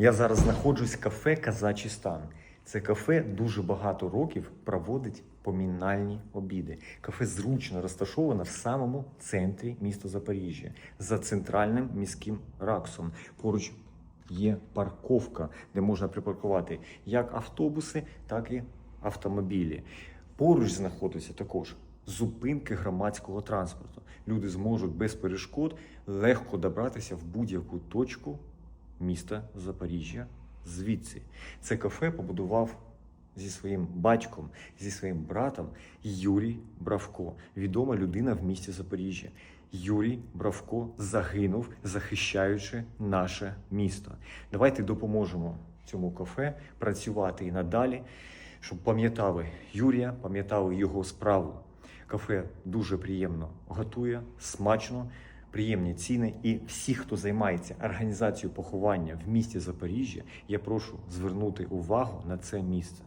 Я зараз знаходжусь в кафе Казачий стан. Це кафе дуже багато років проводить помінальні обіди. Кафе зручно розташоване в самому центрі міста Запоріжжя за центральним міським раксом. Поруч є парковка, де можна припаркувати як автобуси, так і автомобілі. Поруч знаходиться також зупинки громадського транспорту. Люди зможуть без перешкод легко добратися в будь-яку точку міста Запоріжжя звідси. Це кафе побудував зі своїм батьком, зі своїм братом Юрій Бравко, відома людина в місті Запоріжжя. Юрій Бравко загинув, захищаючи наше місто. Давайте допоможемо цьому кафе працювати і надалі, щоб пам'ятали Юрія, пам'ятали його справу. Кафе дуже приємно готує, смачно, приємні ціни. І всі, хто займається організацією поховання в місті Запоріжжя, я прошу звернути увагу на це місце.